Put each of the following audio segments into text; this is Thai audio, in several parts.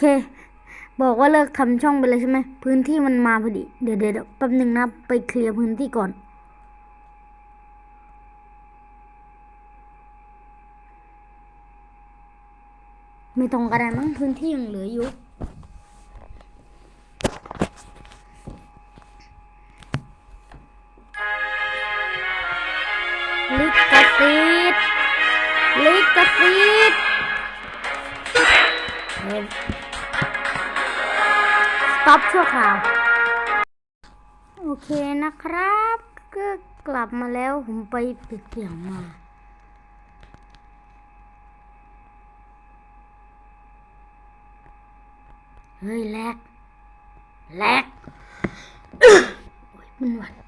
เค บอกว่าเลิกทำช่องไปเลยใช่ไหมพื้นที่มันมาพอดี เดี๋ยวเดี๋ยวแป๊บหนึ่งนะไปเคลียร์พื้นที่ก่อน ไม่ต้องกระดานมั้งพื้นที่ยังเหลืออยู่ลิขสิทธิ์ลิขสิทธิ์ เฮ้ยสต็อปชั่วคราว โอเคนะครับ ก็กลับมาแล้วผมไปปิดเสียงมาเฮ้ยแลกแลกมันหวัด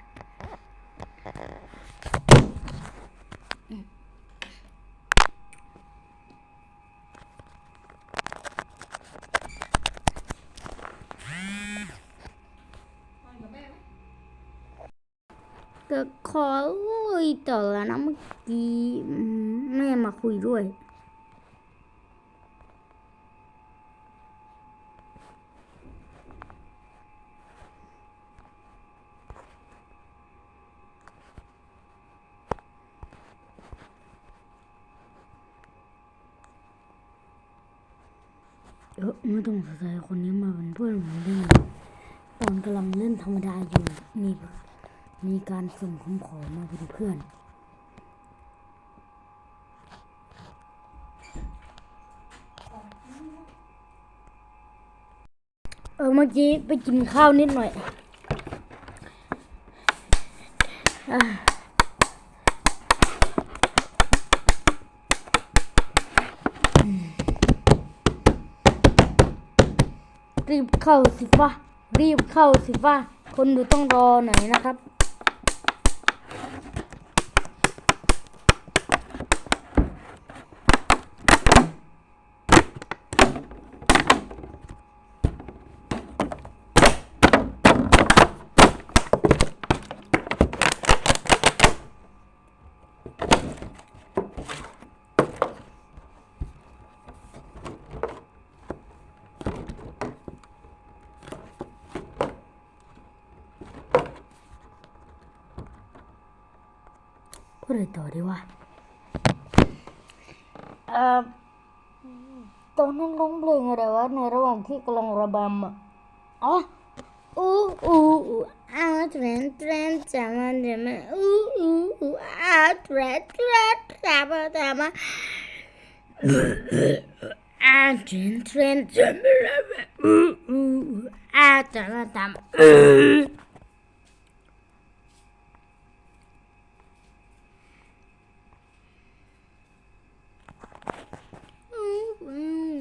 ก็ขอคุยต่อแล้วนะเมื่อกี้แม่มาคุยด้วย เออไม่ต้องสงสัยคนนี้มาเป็นเพื่อนผมได้ตอนกำลังเล่นธรรมดาอยู่มี มีการส่งคำขอมาเป็นเพื่อนเออเมื่อกี้ไปกินข้าวนิดหน่อยรีบเข้าสิฟ้ารีบเข้าสิฟ้าคนดูต้องรอหน่อยนะครับ อะไรต่อดีวะเอ่อตอนนั้นร้องเพลงอะไรวะในระหว่างที่กำลังระบำอะอ๋ออู้อู้อู้อาเทรนเทรนจะมาจะมาอู้อู้อู้อาเทรนเทรนจะมาจะมาอาเทรนเทรนจะมาจะมาอู้อู้อู้อาจะมาจะมาอาเทรนเทรนทำมาทำมา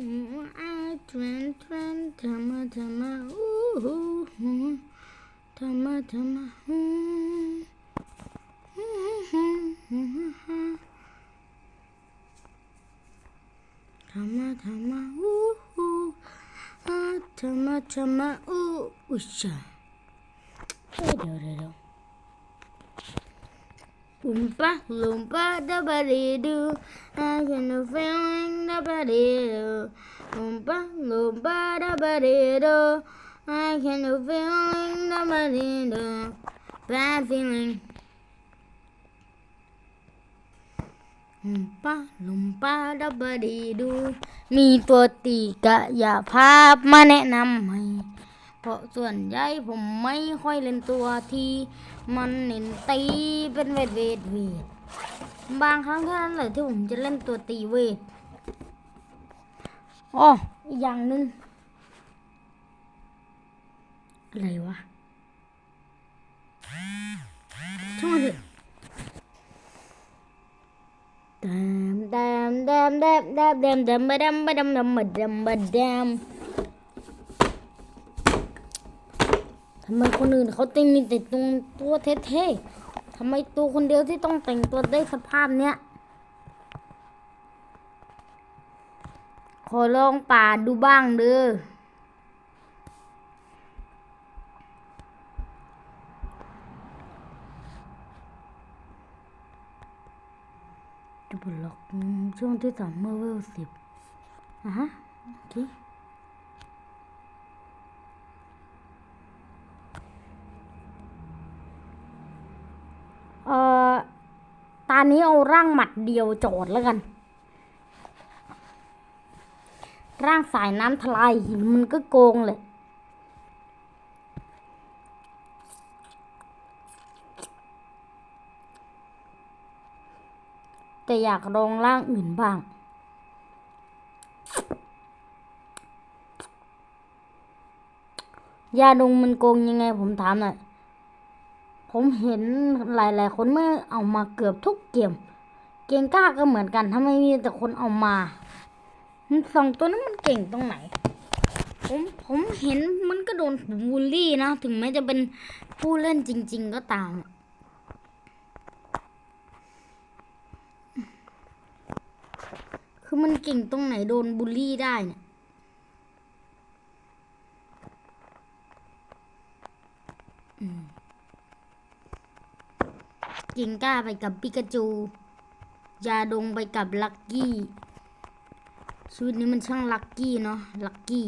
twin twin tama tama ooh tama tama tama tama ooh tama tama ooh usha hey do do do Oompa loompa da ba dee doo. I can no feeling da ba dee doo. Oompa loompa da ba dee doo. I can no feeling da ba dee doo. Bad feeling. ลุมป้าลุมป้าดับดดีดู มีตัวตีกะอย่าภาพมาแนะนำให้ เพราะส่วนใหญ่ผมไม่ค่อยเล่นตัวที่มันเน้นตีเป็นเวทเวทเวทบางครั้งเท่านั้นแหละที่ผมจะเล่นตัวตีเวทอ๋ออีกอย่างหนึ่งอะไรวะช่างมันเถอะดามดามดามดามดมดามดามดมดามดมดามดามดามทำไมคนอื่นเขาแต่งมีแต่ตัวตัวเท่ๆทำไมตัวคนเดียวที่ต้องแต่งตัวได้สภาพเนี้ย ขอลองป่าดดูบ้างเด้อจะบล็อกช่วงที่สามเมื่อเวลสิบอะฮะโอเคานี้เอาร่างหมัดเดียวโจดแล้วกัน ร่างสายน้ำทลายหินมันก็โกงเลยแต่อยากลองร่างอื่นบ้าง ยาดงมันโกงยังไงผมถามหน่อย ผมเห็นหลาย ๆ คนไม่เอามาเกือบทุกเกม เก่งกล้าก็เหมือนกันทำไมมีแต่คนเอามาสองตัวนั้นมันเก่งตรงไหน ผมผมเห็นมันก็โดนบูลลี่นะ ถึงแม้จะเป็นผู้เล่นจริง ๆ ก็ตามคือมันเก่งตรงไหนโดนบูลลี่ได้เนี่ย กิงก้าไปกับปิกาจู ยาดงไปกับลักกี้ชีวิตนี้มันช่างลักกี้เนาะลักกี้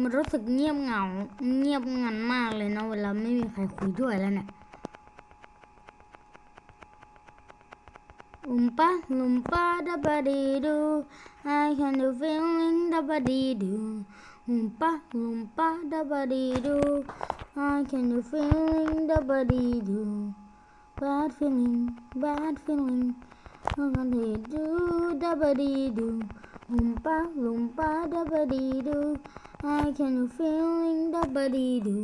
มันรู้สึกเงียบเหงา เงียบงันมากเลยนะเวลาไม่มีใครคุยด้วยแล้วเนี่ยอุมปะลุมปะดับดีดู I can do feeling ดับดีดูอุมปะลุมปะดับดีดู I can do feeling ดับดีดู bad feeling bad feeling I can do ดับดีดูอุมปะลุมปะดับดีดู I can feeling ดับดีดู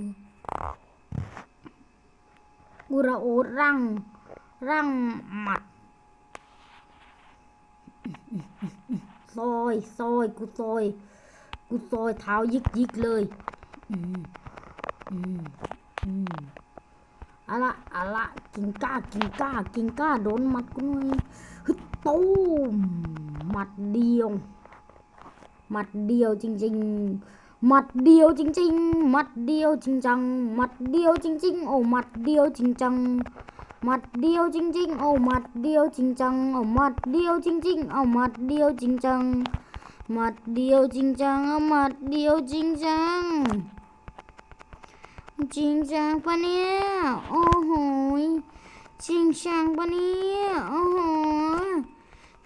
อุระโอดร่างร่างหมัดซอยซอยกูซอย กูซอยเท้ายิกยิกเลยอะละอะละกินก้ากินก้ากินก้าโดนหมัดกูหน่อยฮึตูมหมัดเดียวหมัดเดียวจริง ๆ หมัดเดียวจริงๆหมัดเดียวจริงจังหมัดเดียวจริง ๆ โอ้หมัดเดียวจริงจังหมัดเดียวจริง ๆ เอาหมัดเดียวจริงจังเอาหมัดเดียวจริง ๆ เอาหมัดเดียวจริงจังหมัดเดียวจริงจังเอาหมัดเดียวจริงจังจริงจังปะเนี่ยโอ้โหจริงจังปะเนี่ยโอ้โห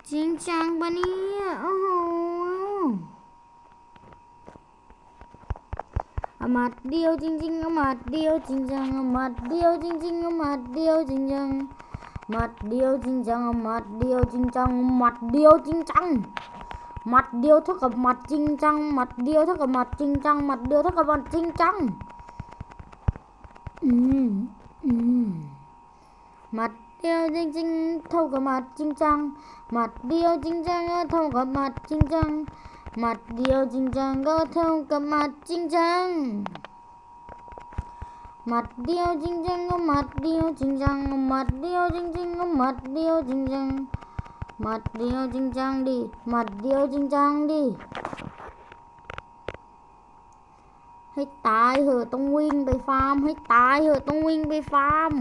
จริงจังปะเนี่ยโอ้โห เอาหมัดเดียวจริงๆเอาหมัดเดียวจริงจังเอาหมัดเดียวจริงๆเอาหมัดเดียวจริงจังหมัดเดียวจริงจังเอา หมัดเดียวจริงจังก็เท่ากับหมัดจริงจัง หมัดเดียวจริงจังก็หมัดเดียวจริงจังก็หมัดเดียวจริงจังหมัดเดียวจริงๆก็หมัดเดียวจริงจังหมัดเดียวจริงจังดิหมัดเดียวจริงจังดิให้ตายเหอะต้องวิ่งไปฟาร์ม ให้ตายเหอะต้องวิ่งไปฟาร์ม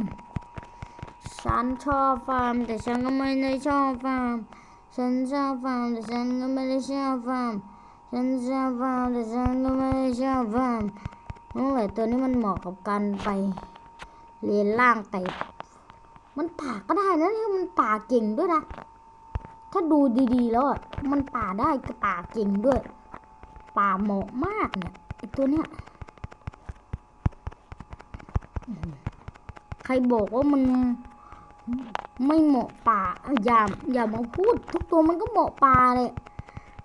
ฉันชอบฟาร์มแต่ฉันก็ไม่ได้ชอบฟาร์ม ฉันชอบฟาร์มแต่ฉันก็ไม่ได้ชอบฟาร์มฉันชอบฟาร์มแต่ฉันก็ไม่ได้ชอบฟาร์มนั่นแหละตัวนี้มันเหมาะกับการไปเรียนล่างแต่มันป่าก็ได้นะเนี่ยมันป่าเก่งด้วยนะ ถ้าดูดีๆแล้วอะมันป่าได้ก็ป่าเก่งด้วย ป่าเหมาะมากเนี่ยไอตัวเนี้ยใครบอกว่ามัน ไม่เหมาะป่าอย่าอย่ามาพูด ทุกตัวมันก็เหมาะป่าเลย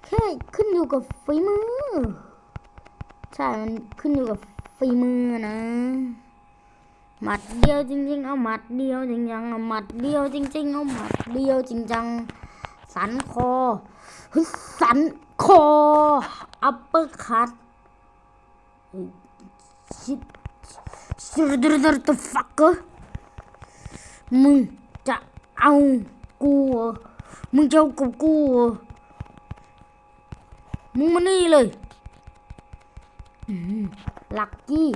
แค่ขึ้นอยู่กับฝีมือ ใช่มันขึ้นอยู่กับฝีมือนะหมัดเดียวจริง ๆ เอาหมัดเดียวจริงจังเอาหมัดเดียวจริง ๆ เอาหมัดเดียวจริงจังสันคอเฮ้ยสันคออัปเปอร์คัตชิดชิดดดดฟักเกอร์ มึงจะเอากูเหรอมึงจะเอากับกูเหรอมึงมานี่เลยอืมลักกี้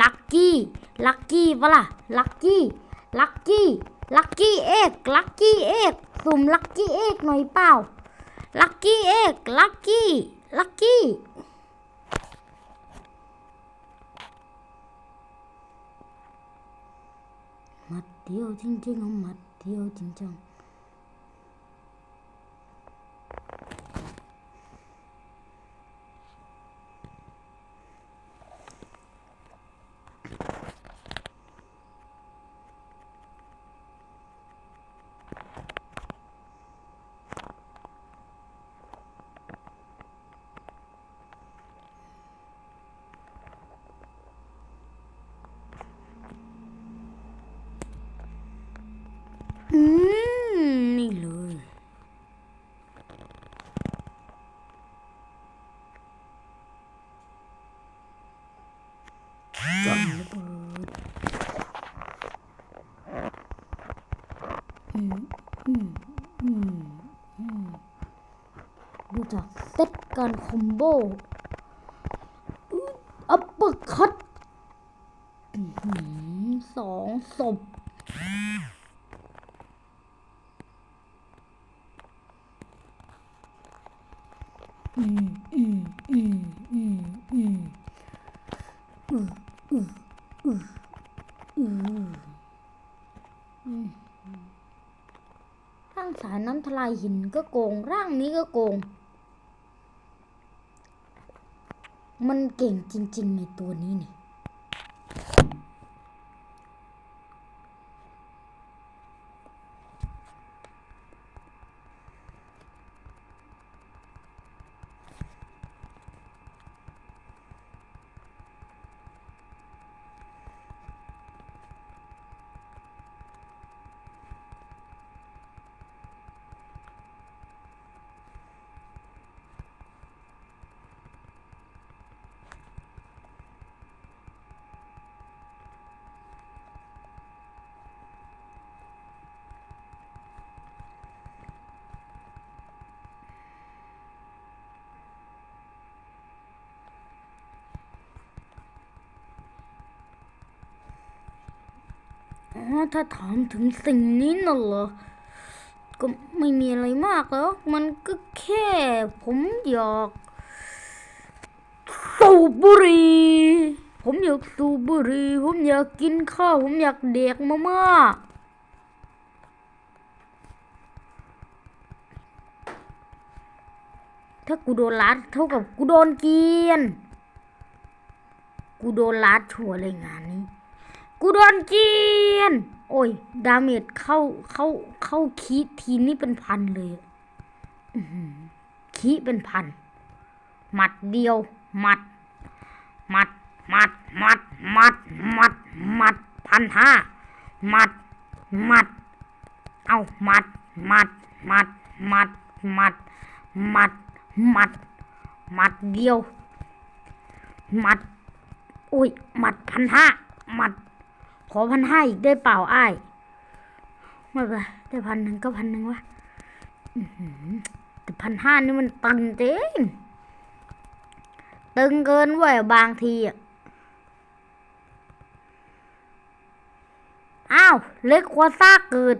ลักกี้ลักกี้ปะล่ะลักกี้ลักกี้ลักกี้เอกลักกี้เอกสุ่มลักกี้เอกหน่อยเปล่าลักกี้เอกลักกี้ลักกี้ 뛰어 징징 엄마 뛰어 징징 จากเซตการคอมโบอัปเปอร์คัตสองศพอืมอืมอืมอืมอืมอืมอืมอืมอืมร่างสายน้ำทลายหินก็โกง ร่างนี้ก็โกง มันเก่งจริงๆในตัวนี้นี่ อ๋อถ้าถามถึงสิ่งนี้น่ะเหรอ ก็ไม่มีอะไรมากแล้ว มันก็แค่ผมอยากสูบบุหรี่ผมอยากสูบบุหรี่ผมอยากกินข้าว ผมอยากเด็กมาม่าถ้ากูโดนลัดเท่ากับกูโดนเกียน กูโดนลัดชัวร์เลยงานนี้ กูโดนเกียนโอ้ย ดาเมจเข้าเข้าเข้าคีทีนี่เป็นพันเลยคีเป็นพัน หมัดเดียว หมัด หมัด หมัด หมัด หมัด หมัด หมัดพันห้าหมัด หมัด เอาหมัด หมัด หมัด หมัด หมัด หมัด หมัด หมัดเดียว หมัด โอ้ย หมัดพันห้าหมัด อพันห้าอีกได้เปล่าอ้ายไม่เป็นได้พันหนึ่งก็พันหนึ่งวะแต่พันห้านี่มันตึงจริงตึงเกินเว้ยบางทีอะอ้าวเล็กควซ่าเกิด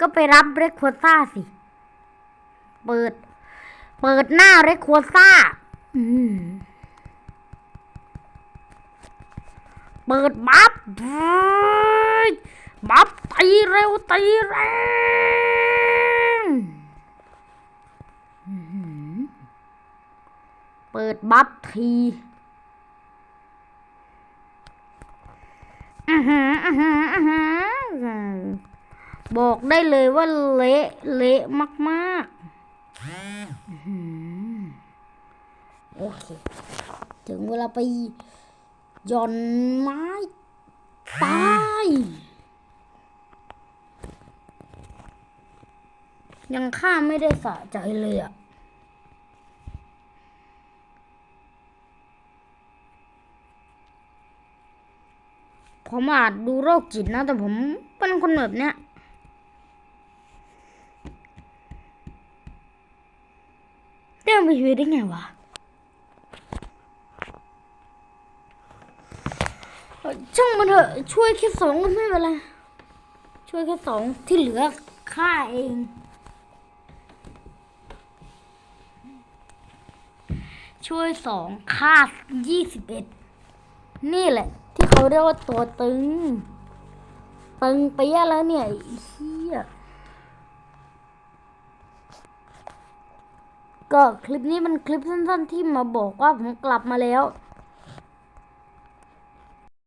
ก็ไปรับเล็กควซ่าสิ เปิด เปิดหน้าเล็กควซ่า อืม เปิดบัฟบัฟตีเร็วตีแรงเปิดบัฟทีอือหืออื้อหืออื้อหือบอกได้เลยว่าเละเละมากๆอื้อหือโอเค ถึงเวลาไป ย่อนไม้ตายยังข้าไม่ได้สะใจเลยอะผมอาจดูโรคจิตนะ แต่ผมเป็นคนแบบเนี้ยเรื่องไปชีวิตได้ไงวะ ช่วยแค่สองก็ไม่เป็นไร ช่วยแค่สองที่เหลือฆ่าเอง ช่วยสองฆ่ายี่สิบเอ็ดนี่แหละ ที่เขาเรียกว่าตัวตึง ตึงไปยะแล้วเนี่ยเฮียก็คลิปนี้มันคลิปสั้นๆที่มาบอกว่าผมกลับมาแล้ว